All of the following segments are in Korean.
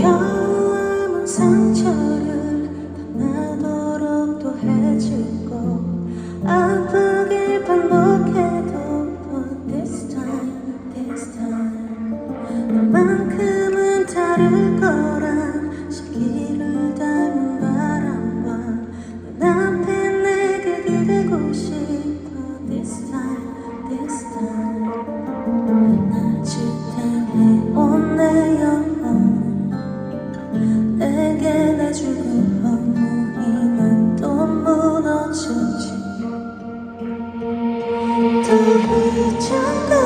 겨운 상처를 떠나도록 또 해주고 아프길 반복해도 뭐, this time, this time. 너만큼은 다른 그대 비춰도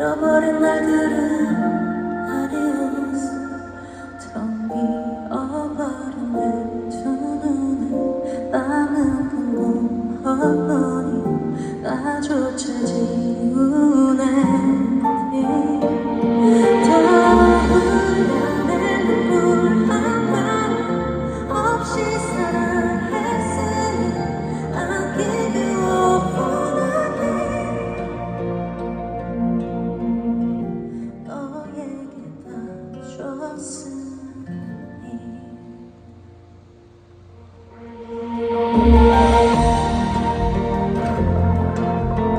잃어버린 날들은 아디오스 텅비 어버린 내두 눈에 땀은 뿜어 Lord.